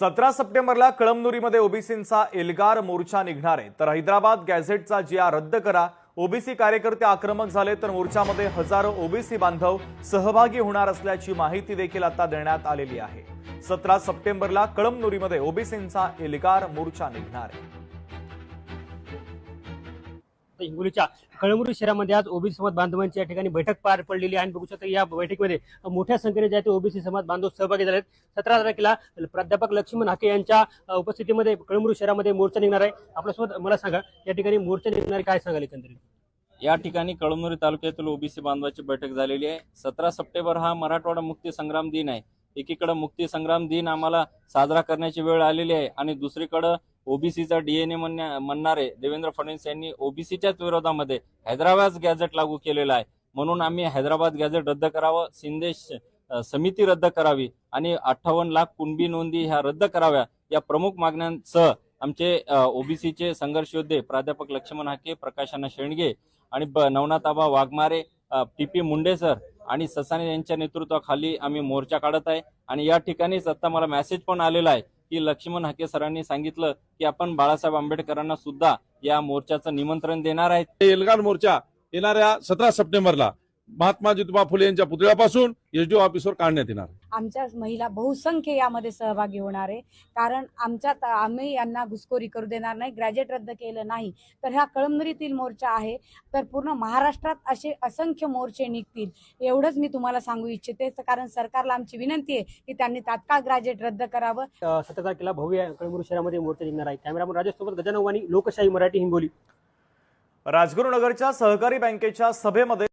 सतरा सप्टेंबरला कळमनुरीमध्ये ओबीसींचा एल्गार मोर्चा निघणार आहे. तर हैदराबाद गॅझेटचा जी आर रद्द करा. ओबीसी कार्यकर्ते आक्रमक झाले तर मोर्चामध्ये हजारो ओबीसी बांधव सहभागी होणार असल्याची माहिती देखील आता देण्यात आलेली आहे. सतरा सप्टेंबरला कळमनुरीमध्ये ओबीसींचा एल्गार मोर्चा निघणार आहे. हिंगोलीच्या कळमनुरी शहरामध्ये आज ओबीसी समाज बांधवांची या ठिकाणी बैठक पार पडलेली आहे. आणि बघू शकता या बैठकीमध्ये मोठ्या संख्येने जे आहे ते ओबीसी समाज बांधव सहभागी झाले आहेत सतरा तारखेला प्राध्यापक लक्ष्मण हाके यांच्या उपस्थितीमध्ये कळमनुरी शहरामध्ये मोर्चा निघणार आहे. आपल्यासोबत मला सांगा या ठिकाणी मोर्चा निघणार काय सांगाल एकंदरीत? या ठिकाणी कळमनुरी तालुक्यातील ओबीसी बांधवाची बैठक झालेली आहे. सतरा सप्टेंबर हा मराठवाडा मुक्ती संग्राम दिन आहे. एकीकडे मुक्ती संग्राम दिन आम्हाला साजरा करण्याची वेळ आलेली आहे आणि दुसरीकडं ओबीसीचा डीएनए म्हणण्या म्हणणारे देवेंद्र फडणवीस यांनी ओबीसीच्याच विरोधामध्ये हैदराबाद गॅझेट लागू केलेला आहे. म्हणून आम्ही हैदराबाद गॅझेट रद्द करावं सिंदेश समिती रद्द करावी आणि अठ्ठावन्न लाख कुणबी नोंदी ह्या रद्द कराव्या या प्रमुख मागण्यांसह आमचे ओबीसीचे संघर्ष योद्धे प्राध्यापक लक्ष्मण हाके प्रकाशाना शेंडगे आणि ब- नवनाथाबा Waghmare P P Munde sir आणि ससाने यांच्या नेतृत्वाखाली आम्ही मोर्चा काढत आहे. आणि या ठिकाणीच आता मला मेसेज पण आलेला आहे. की लक्ष्मण हाके सरांनी सांगितलं की आपण बाळासाहेब आंबेडकरांना सुद्धा या मोर्चाचं निमंत्रण देणार आहेत. एल्गार मोर्चा येणाऱ्या सतरा सप्टेंबरला. महात्मा ज्योतिबा फुले यांच्या पुतळ्यापासून एसडीओ ऑफिसवर काढण्यात येणार आमच्या महिला बहुसंख्य यामध्ये सहभागी होणार आहे. कारण आमच्यात आम्ही यांना घुसखोरी करू देणार नाही ग्रॅज्युएट रद्द केलं नाही तर हा कळमनुरीतील मोर्चा आहे. तर पूर्ण महाराष्ट्रात असे असंख्य मोर्चे निघतील एवढंच मी तुम्हाला सांगू इच्छिते. कारण सरकारला आमची विनंती आहे की त्यांनी तात्काळ ग्रॅज्युएट रद्द करावं. सतरा तारखेला भव्य कळमनुरी शहरामध्ये मोर्चा निघणार आहे कॅमेरामन राजेश सोबत गजानन वाणी लोकशाही मराठी हिंगोली. राजगुरुनगरच्या सहकारी बँकेच्या सभेमध्ये